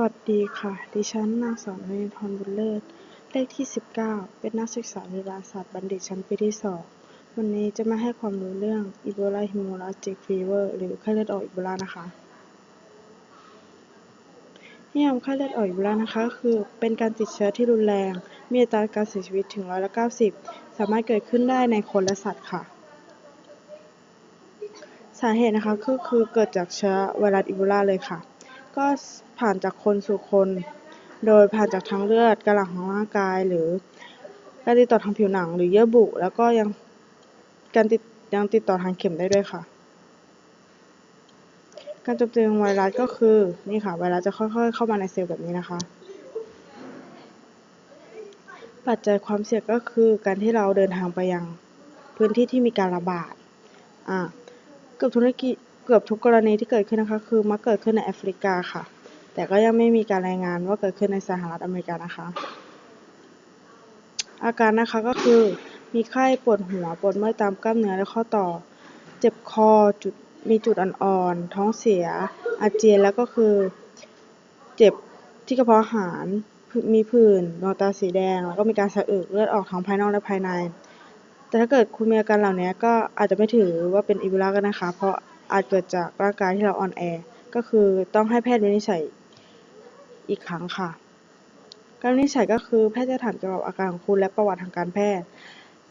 วัสดีค่ะ ดิฉันนางสาวนรินทร์บุญเลิศ เลขที่ 19 เป็นนักศึกษาวิทยาศาสตร์บัณฑิตชั้นปีที่ 2 วันนี้จะมาให้ความรู้เรื่อง Ebola Hemorrhagic Fever หรือไข้เลือดออกอีโบลานะคะ นิยามไข้เลือดออกอีโบลานะคะ คือเป็นการติดเชื้อที่รุนแรง มีอัตราการเสียชีวิตถึงร้อยละ90 สามารถเกิดขึ้นได้ในคนและสัตว์ค่ะ สาเหตุนะคะก็คือเกิดจากเชื้อไวรัสอีโบลาเลยค่ะ ก็ผ่านจากคนสู่คน โดยผ่านจากทางเลือด การหลั่งของร่างกาย หรือการติดต่อทางผิวหนังหรือเยื่อบุ แล้วก็ยังการติดยังติดต่อทางเข็มได้ด้วยค่ะ การโจมตีของไวรัสก็คือนี่ค่ะไวรัสจะค่อยๆ เข้ามาในเซลล์แบบนี้นะคะ ปัจจัยความเสี่ยงก็คือการที่เราเดินทางไปยังพื้นที่ที่มีการระบาดอ่าเกือบธุรกิจ เกือบทุกกรณีที่เกิดขึ้นนะคะ คือมักเกิดขึ้นในแอฟริกาค่ะ แต่ก็ยังไม่มีการรายงานว่าเกิดขึ้นในสหรัฐอเมริกานะคะ อาการนะคะก็คือมีไข้ปวดหัวปวดเมื่อยตามกล้ามเนื้อและข้อต่อ เจ็บคอจุดมีจุดอ่อนๆท้องเสีย อาเจียนแล้วก็คือ เจ็บที่กระเพาะอาหารมีผื่นดวงตาสีแดง แล้วก็มีการสะอึกเลือดออกทั้งภายนอกและภายใน แต่ถ้าเกิดคุณมีอาการเหล่านี้ก็อาจจะไม่ถือว่าเป็นอีโบลาก็นะคะ เพราะ อาจเกิดจากร่างกายที่เราอ่อนแอ ก็คือต้องให้แพทย์วินิจฉัยอีกครั้งค่ะ การวินิจฉัยก็คือแพทย์จะถามเกี่ยวกับอาการของคุณและประวัติทางการแพทย์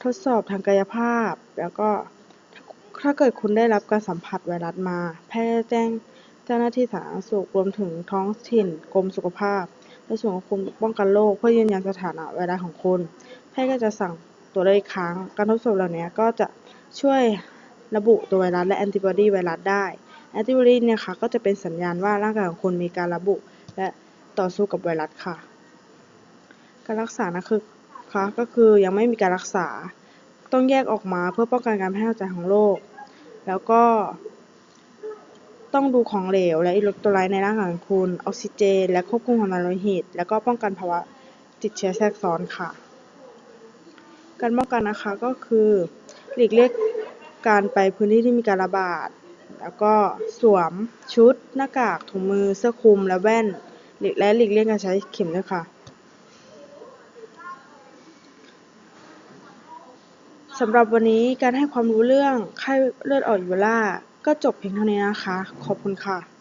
ทดสอบทางกายภาพ แล้วก็ถ้าเกิดคุณได้รับการสัมผัสไวรัสมา แพทย์จะแจ้งเจ้าหน้าที่สาธารณสุขรวมถึงท้องถิ่นกรมสุขภาพในส่วนของคุณป้องกันโรคเพื่อยืนยันสถานะไวรัสของคุณแพทย์ก็จะสั่งตรวจอีกครั้งการทดสอบเหล่านี้ก็จะช่วย ระบุตัวไวรัสและแอนติบอดีไวรัสได้แอนติบอดีเนี่ยค่ะก็จะเป็นสัญญาณว่าร่างกายของคุณมีการระบุ และต่อสู้กับไวรัสค่ะ การรักษานะคือคะก็คือยังไม่มีการรักษาต้องแยกออกมาเพื่อป้องกันการแพร่กระจายของโรคแล้วก็ ต้องดูของเหลวและอิเล็กโทรไลต์ในร่างกายของคุณ ออกซิเจน และควบคุมความดันโลหิต แล้วก็ป้องกันภาวะติดเชื้อแทรกซ้อนค่ะ การป้องกันนะคะก็คือหลีกเลี่ยง การไปพื้นที่ที่มีการระบาด แล้วก็สวมชุดหน้ากากถุงมือเสื้อคลุมและแว่นและหลีกเลี่ยงการใช้เข็มด้วยค่ะสำหรับวันนี้การให้ความรู้เรื่องไข้เลือดออกอีโบลาก็จบเพียงเท่านี้นะคะ ขอบคุณค่ะ